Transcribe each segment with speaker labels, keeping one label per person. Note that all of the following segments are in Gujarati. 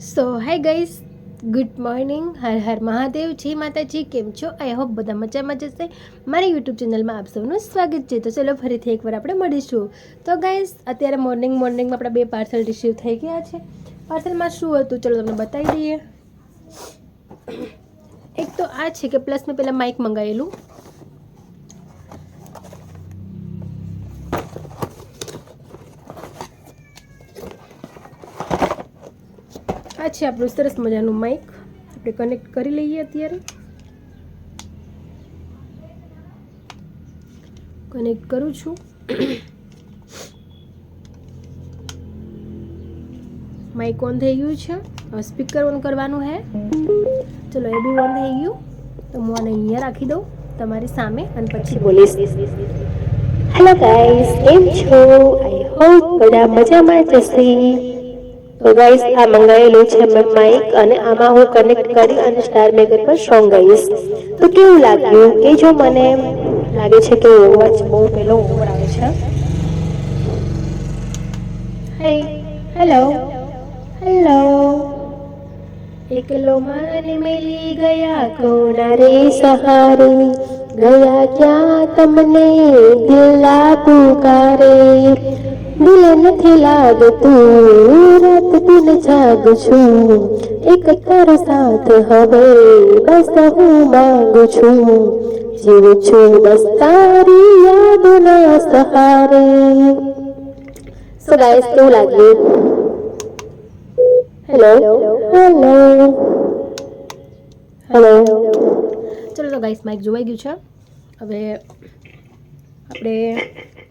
Speaker 1: So hi guys good morning Har Har Mahadev. જી માતાજી. કેમ છો? આઈ હોપ બધા મજામાં જશે મારી યુટ્યુબ ચેનલમાં આપ સૌનું સ્વાગત છે. તો ચલો ફરીથી એકવાર આપણે મળીશું. તો ગાઈસ અત્યારે મોર્નિંગ મોર્નિંગમાં આપણા બે પાર્સલ રિસીવ થઈ ગયા છે. પાર્સલમાં શું હતું? ચલો તમને બતાવી દઈએ. એક તો આ છે કે પ્લસ મેં પહેલાં માઇક મંગાવેલું છે આપણું સરસ મજાનું માઇક આપણે કનેક્ટ કરી લઈએ અત્યારે. કનેક્ટ કરું છું. માઇક ઓન થઈ ગયું છે. સ્પીકર ઓન કરવાનું હે ચલો એ બી ઓન થઈ ગયું. તો હું આને અહીંયા રાખી દઉં તમારી સામે અને પછી બોલીશ.
Speaker 2: હેલો ગાઈસ કેમ છો? આઈ હોપ બધા મજામાં જશે તો આ મંગાવેલું છે મેં માઇક અને આમાં હું કનેક્ટ કરી અને સ્ટાર મેકર પર સોંગ ગાઈશ. તો કેવું લાગ્યું? કે જો મને લાગે છે કે વોચ બહુ પેલો ઓવર આવે છે. હેલો હેલો એકલો માને મિલી ગયા કોના રે સહારે? ગયા ક્યાં તમને દિલા પુકારે? દિલ નથી લાગતું. દિન જાગ છું. એક તારો સાથ હવે બસ હું માંગુ છું. જીવું છું બસ તારી યાદના સહારે. સો ગાઈસ કેવું લાગ્યું? હેલો હેલો હેલો
Speaker 1: ચલો, તો ગાઈસ માઇક જોવાઈ ગયું છે. હવે આપણે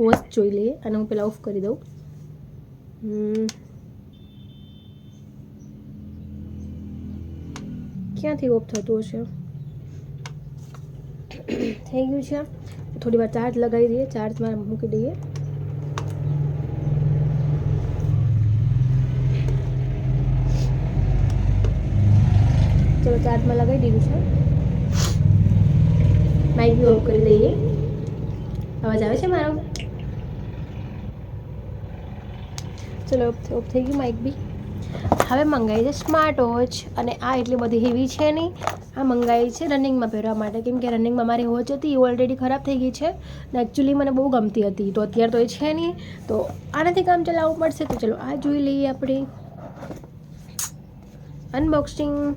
Speaker 1: વોચ જોઈ લઈએ અને હું પેલા ઓફ કરી દઉં. ક્યાંથી ઓફ થતું હશે થઈ ગયું છે થોડી વાર ચાર્જ લગાવી દઈએ ચાર્જમાં મૂકી દઈએ ચલો ચાર્જમાં લગાવી દીધું છે માઇક બી ઓફ કરી દઈએ અવાજ આવે છે મારો ચલો ઓફ થઈ ગયું માઇક બી હવે મંગાવી છે સ્માર્ટ વોચ અને આ એટલી બધી હેવી છે નહીં. આ મંગાવી છે રનિંગમાં પહેરવા માટે. કેમ કે રનિંગમાં મારી વોચ હતી, એ ઓલરેડી ખરાબ થઈ ગઈ છે. ને એકચ્યુઅલી મને બહુ ગમતી હતી. તો અત્યારે તો એ છે નહીં. તો આનાથી કામ ચલાવવું પડશે. તો ચલો, આ જોઈ લઈએ આપણે. અનબોક્સિંગ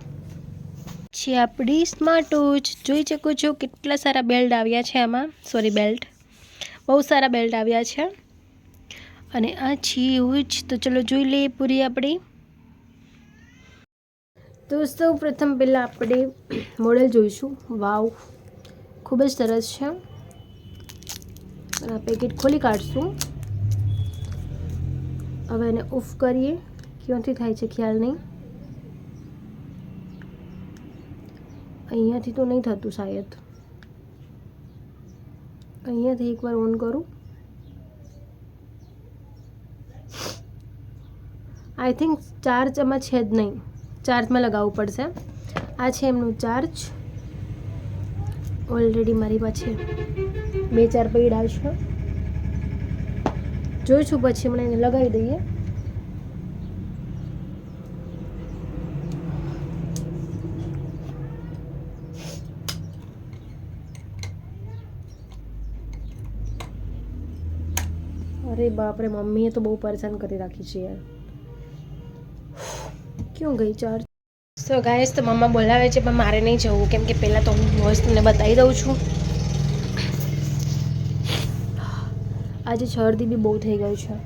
Speaker 1: છે આપણી સ્માર્ટ વોચ જોઈ શકો છો કેટલા સારા બેલ્ટ આવ્યા છે આમાં. સોરી બેલ્ટ બહુ સારા બેલ્ટ આવ્યા છે. અને આ છે જ તો ચલો, જોઈ લઈએ પૂરી આપણી. તો સૌ પ્રથમ પહેલાં આપણે મોડેલ જોઈશું. વાવ, ખૂબ જ સરસ છે. આ પેકેટ ખોલી કાઢશું. હવે એને ઓફ કરીએ. ક્યાંથી થાય છે ખ્યાલ નહીં. અહીંયાથી તો નહીં થતું શાયદ. અહીંયાથી એકવાર ઓન કરું. આઈ થિંક ચાર્જ આમાં છે જ નહીં. ચાર્જમાં લગાવવું પડશે. આ છે એમનું ચાર્જ. ઓલરેડી મારી પાસે બે ચાર પૈડા છે. જોઈશું પછી, હમણાં એને લગાવી દઈએ. અરે બાપરે, મમ્મીએ તો બહુ પરેશાન કરી રાખી છે યાર. ક્યું ગઈ ચાર્જ સો ગાઈસ તો મમ્મા બોલાવે છે પણ મારે નહીં જવું. કેમ કે પહેલાં તો હું વોઇસ તમને બતાવી દઉં છું. આજે શરદી બી બહુ થઈ ગયું છે.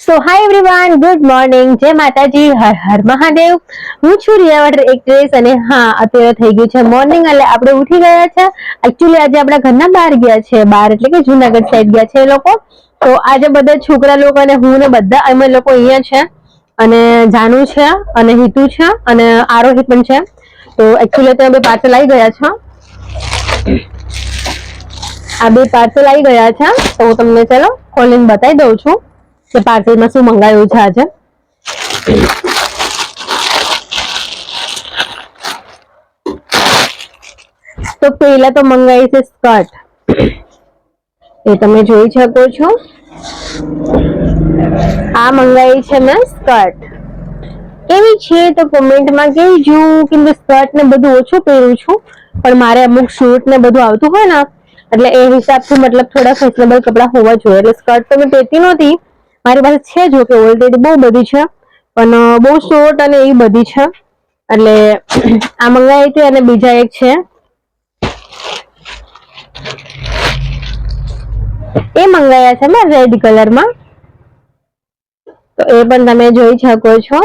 Speaker 2: So hi everyone good morning જય માતાજી હર હર મહાદેવ. હું છું રિયા વટર એક્ટ્રેસ અને હા અત્યારે થઈ ગયું છે મોર્નિંગ એટલે આપણે ઉઠી ગયા છે. એકચ્યુઅલી આજે આપણા ઘરના બહાર ગયા છે બહાર એટલે કે જુનાગઢ સાઈડ ગયા છે એ લોકો. તો આજે બધા છોકરા લોકો અને હું ને બધા અમે લોકો અહીંયા છે. અને જાનુ છે, અને હિતુ છે, અને આરોહી પણ છે. તો એકચ્યુઅલી ત્યાં બે પાર્સલ આવી ગયા છે. આ બે પાર્સલ આવી ગયા છે. તો હું તમને ચલો ખોલીને બતાવી દઉં છું કે પાર્સલમાં શું મંગાવ્યું છે આજે. તો પહેલા તો મંગાવી છે સ્કર્ટ. એ તમે જોઈ શકો છો. આ મંગાવી છે મેં સ્કર્ટ.
Speaker 3: કેવી છે તો કોમેન્ટમાં કહેજો કે સ્કર્ટ ને બધું ઓછું પહેરું છું, પણ મારે અમુક શૂટ ને બધું આવતું હોય ને, એટલે એ હિસાબથી મતલબ થોડા ફેશનેબલ કપડાં હોવા જોઈએ. એટલે સ્કર્ટ તો મેં પહેરતી નહોતી. મારી પાસે છે જો કે ઓલરેડી બહુ બધી છે, પણ બહુ શોર્ટ અને એ બધી છે. એટલે આ મંગાવી હતી અને બીજા એક છે. એ મંગાયા છે મેં રેડ કલરમાં તો એ પણ તમે જોઈ શકો છો.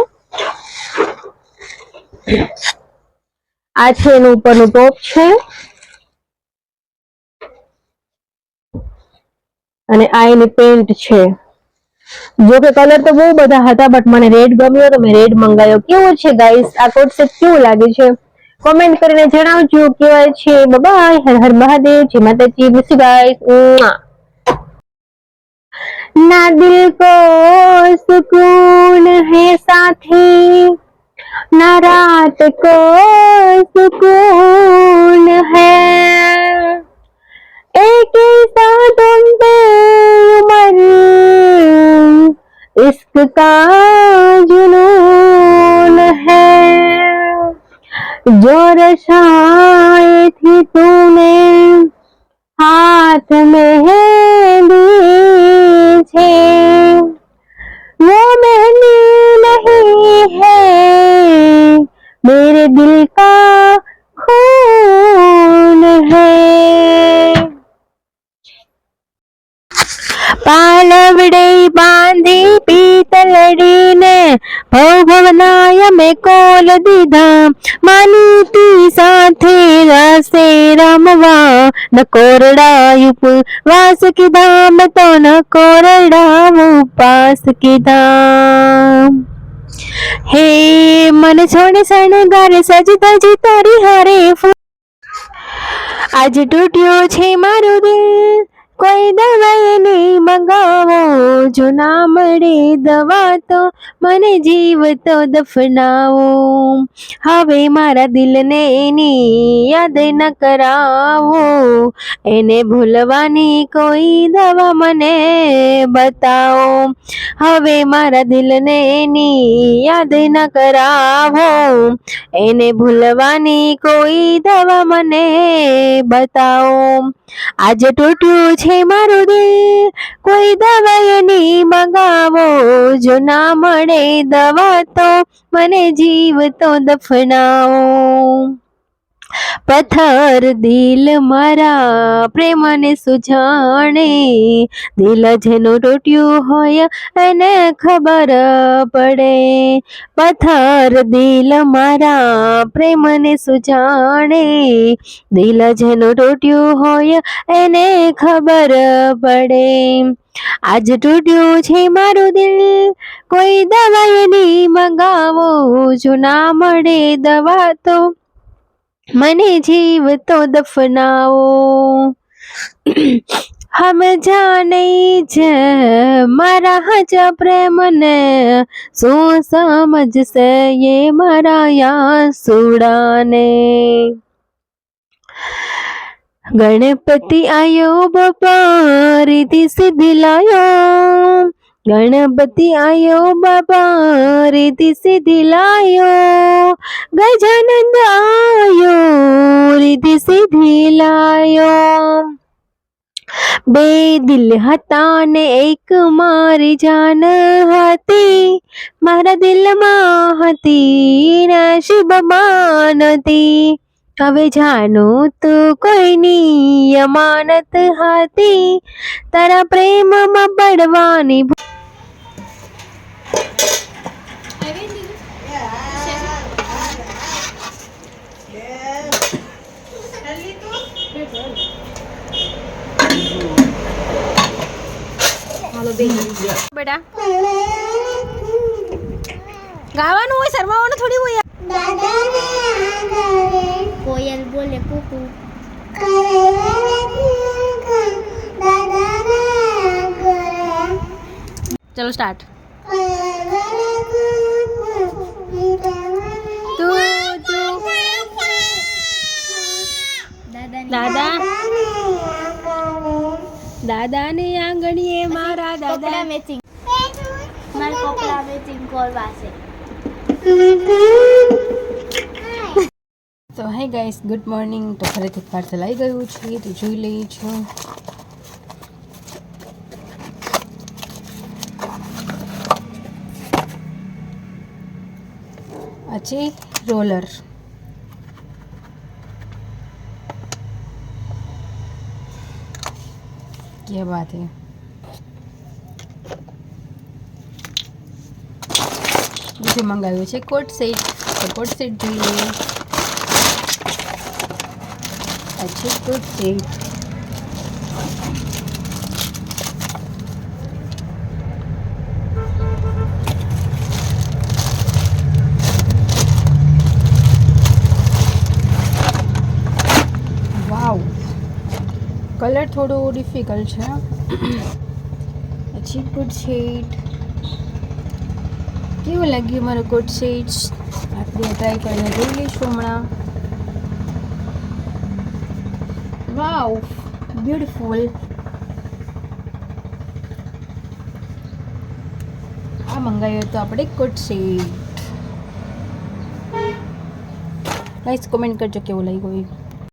Speaker 3: આ છે એનું ઉપરનું ટોપ છે. અને આ એની પેન્ટ છે. જો કે કલર તો બહુ બધા હતા બટ મને રેડ ગમ્યો તો મેં રેડ મંગાવ્યો કેવો છે ગાઈસ આ કોટ સેટ કેવું લાગે છે? કોમેન્ટ કરીને જણાવજો. કેવાય છે. બાય હર હર મહાદેવ. જય માતાજી. મિસ ગાઈસ ना दिल को सुकून है साथी। ना रात को सुकून है। एक ऐसा तुम पे उमर, इश्क का जुनून है। जो रशाए थी तूने मेरे दिल का खून है પાલવડે બાંધી પીતલડીને ભવ ભવનાય મેં કોલ દીધા માનીતી સાથે રસે રમવા ન કોરડા ઉપવાસ કીધા મેં તો ન કોરડા ઉપાસ કીધા હે મન છોડે શણગાર સજ તજી તારી હારે આજ તૂટ્યો છે મારું દિલ. કોઈ દવાઈ નહીં મંગાવો, જો ના મળે દવા તો મને જીવ તો દફનાવો. હવે મારા દિલને એની યાદ ન કરાવો. એને ભૂલવાની કોઈ દવા મને બતાવો. હવે મારા દિલને એની યાદ ન કરાવો. એને ભૂલવાની કોઈ દવા મને બતાવો. આજે તૂટ્યું છે મારું દિલ. કોઈ દવાઈ નહીં મંગાવો, જો ના મળે દવા તો મને જીવ તો દફનાવો. પથ્થર દિલ મારા પ્રેમને સુજાણે, દિલ જેનું તૂટ્યું હોય એને ખબર પડે. પથ્થર દિલ મારા પ્રેમને સુજાણે, દિલ જેનું તૂટ્યું હોય એને ખબર પડે. આજ તૂટ્યું છે મારું દિલ, કોઈ દવાઈ નહીં મંગાવો જો ના મળે દવા તો મને જીવ તો દફનાવો. હમ જાને જ મારા હજા પ્રેમને શું સમજશે એ મારા યાસુડાને? ગણપતિ આયો બાપા રીતિ સિદ્ધિ લાયો. ગણપતિ આયો બાપા રીતિ સિદ્ધિ લાયો. ગજાનંદ આયો રીતિ સિદ્ધિ લાયો. બે દિલ હતા ને એક મારી જાન હતી. મારા દિલમાં હતી નસીબમાં હતી. હવે જાનો તું કોઈની અમાનત હતી. તારા પ્રેમમાં પડવાની
Speaker 1: બેટા. ગાવાનું હોય શરમાવાનું થોડી હોય
Speaker 4: કોયલ બોલે કુકુ.
Speaker 1: ચલો સ્ટાર્ટ દાદા? દાદાને આંગણીએ મારા દાદા.
Speaker 4: મેચિંગ. મારા કપડા મેચિંગ કરવા છે.
Speaker 5: તો હે ગાઈસ ગુડ મોર્નિંગ તો ફરીથી પાર્સલ આવી ગયું છે તો જોઈ લઈએ છું. પછી રોલર क्या बात है બીજું મંગાવ્યું છે કોટ સેટ તો કોટ સેટ જોઈએ આ છે કોટ સેટ કલર થોડો ડિફિકલ્ટ છે. પછી ગુડ સેટ કેવું લાગ્યું મારું ગુડ સેટ આપણે ટ્રાય કરીને જોઈ લઈશું હમણાં. વાવ બ્યુટિફુલ આ મંગાવ્યો તો આપણે ગુડ સેટ ગાઈસ કોમેન્ટ કરજો કેવું લાગ્યું